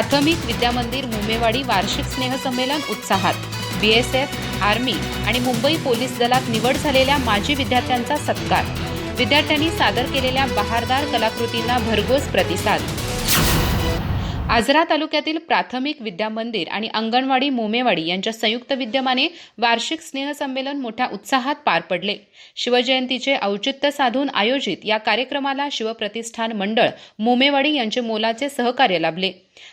प्राथमिक विद्यामंदिर मुमेवाडी वार्षिक स्नेहसंमेलन उत्साहात. बी एस एफ आर्मी आणि मुंबई पोलीस दलात निवड झालेल्या माजी विद्यार्थ्यांचा सत्कार. विद्यार्थ्यांनी सादर केलेल्या बहारदार कलाकृतींना भरघोस प्रतिसाद. आजरा तालुक्यातील प्राथमिक विद्यामंदिर आणि अंगणवाडी मोमेवाडी यांच्या संयुक्त विद्यमाने वार्षिक स्नेहसंमेलन मोठ्या उत्साहात पार पडले. शिवजयंतीचे औचित्य साधून आयोजित या कार्यक्रमाला शिवप्रतिष्ठान मंडळ मोमेवाडी यांचे मोलाचे सहकार्य लाभले.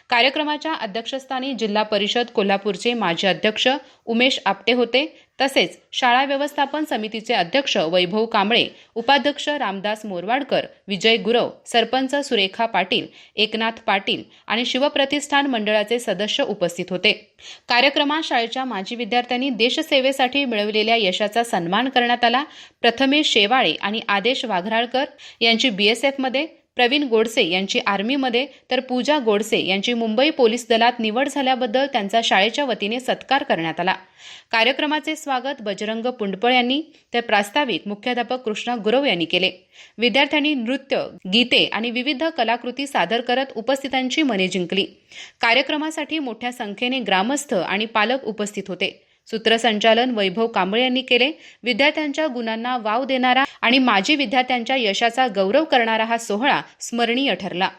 कार्यक्रमाच्या अध्यक्षस्थानी जिल्हा परिषद कोल्हापूरचे माजी अध्यक्ष उमेश आपटे होते. तसेच शाळा व्यवस्थापन समितीचे अध्यक्ष वैभव कांबळे उपाध्यक्ष रामदास मोरवाडकर विजय गुरव सरपंच सुरेखा पाटील एकनाथ पाटील आणि शिवप्रतिष्ठान मंडळाचे सदस्य उपस्थित होते. कार्यक्रमात शाळेच्या माजी विद्यार्थ्यांनी देशसेवेसाठी मिळवलेल्या यशाचा सन्मान करण्यात आला. प्रथमेश शेवाळे आणि आदेश वाघराळकर यांची बीएसएफमध्ये प्रवीण गोडसे यांची आर्मीमध्ये तर पूजा गोडसे यांची मुंबई पोलीस दलात निवड झाल्याबद्दल त्यांचा शाळेच्या वतीने सत्कार करण्यात आला. कार्यक्रमाचे स्वागत बजरंग पुंडपळ यांनी तर प्रास्ताविक मुख्याध्यापक कृष्णा गुरव यांनी केले. विद्यार्थ्यांनी नृत्य गीते आणि विविध कलाकृती सादर करत उपस्थितांची मने जिंकली. कार्यक्रमासाठी मोठ्या संख्येने ग्रामस्थ आणि पालक उपस्थित होते. सूत्रसंचालन वैभव कांबळे यांनी केले. विद्यार्थ्यांच्या गुणांना वाव देणारा आणि माजी विद्यार्थ्यांच्या यशाचा गौरव करणारा हा सोहळा स्मरणीय ठरला.